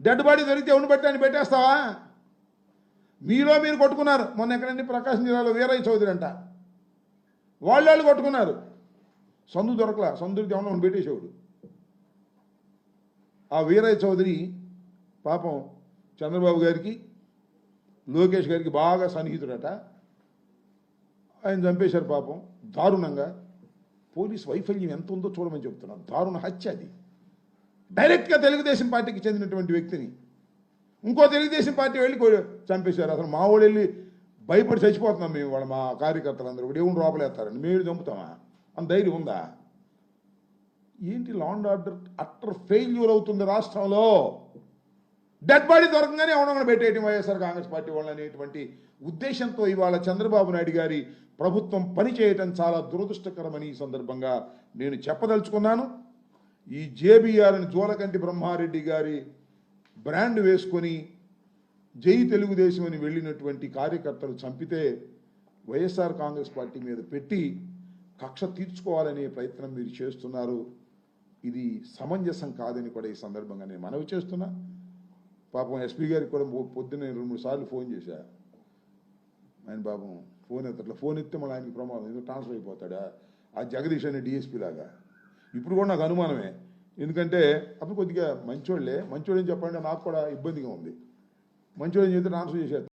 Dead body దొరికితే ఎవరిని పెట్టి అని పెట్టేస్తావా? మీలో మీరు కొట్టుకున్నారు. మొన్న ఎక్కడండి ప్రకాశం జిల్లాలో వీరయ్య చౌదరి అంట. వాళ్ళు వాళ్ళు కొట్టుకున్నారు. సందు దొరకలా. సందుకి ఏమన్నా ఒకటి పెట్టేసేవాడు. ఆ వీరయ్య చౌదరి పాపం చంద్రబాబు గారికి లోకేష్ గారికి బాగా సన్నిహితుడట. ఆయన చంపేశారు పాపం. దారుణంగా. పోలీస్ వైఫల్యం ఎంత ఉందో చూడమని చెప్తున్నారు. దారుణ హత్య అది. డైరెక్ట్గా తెలుగుదేశం పార్టీకి చెందినటువంటి వ్యక్తిని. ఇంకో తెలుగుదేశం పార్టీ వెళ్ళి చంపేశారు. అసలు మా వాళ్ళు వెళ్ళి భయపడి చచ్చిపోతున్నాం మేము వాళ్ళ మా కార్యకర్తలందరూ కూడా. ఏమి లోపలేస్తారండి మేము చంపుతామా? అంత ధైర్యం ఉందా? ఏంటి లాండ్ ఆర్డర్ అట్టర్ ఫెయిల్యూర్ అవుతుంది రాష్ట్రంలో? డెడ్ బాడీ దొరకగానే ఎవడొకడు పెట్టేయటం వైఎస్ఆర్ కాంగ్రెస్ పార్టీ వాళ్ళు అనేటువంటి ఉద్దేశంతో ఇవాళ చంద్రబాబు నాయుడు గారి ప్రభుత్వం పనిచేయటం చాలా దురదృష్టకరమని ఈ సందర్భంగా నేను చెప్పదలుచుకున్నాను. ఈ జేబీఆర్ అని జోలకంటి బ్రహ్మారెడ్డి గారి బ్రాండ్ వేసుకొని జై తెలుగుదేశం అని వెళ్ళినటువంటి కార్యకర్తలు చంపితే వైఎస్ఆర్ కాంగ్రెస్ పార్టీ మీద పెట్టి కక్ష తీర్చుకోవాలనే ప్రయత్నం మీరు చేస్తున్నారు. ఇది సమంజసం కాదని కూడా ఈ సందర్భంగా నేను మనవి చేస్తున్నా. పాపం ఎస్పీ గారికి కూడా పొద్దున్న రెండు మూడు సార్లు ఫోన్ చేశా. ఆయన పాపం ఫోన్ ఎత్తట్లా. ఫోన్ ఎత్తే మళ్ళీ ఆయనకి ప్రమాదం. ఎందుకు ట్రాన్స్ఫర్ అయిపోతాడా? ఆ జగదీష్ అనే డిఎస్పీ లాగా. ఇప్పుడు కూడా నాకు అనుమానమే. ఎందుకంటే అప్పుడు కొద్దిగా మంచోళ్ళే. మంచోళ్ళని చెప్పండి నాకు కూడా ఇబ్బందిగా ఉంది. మంచోళ్ళని చెప్తే ట్రాన్స్ఫర్ చేసేది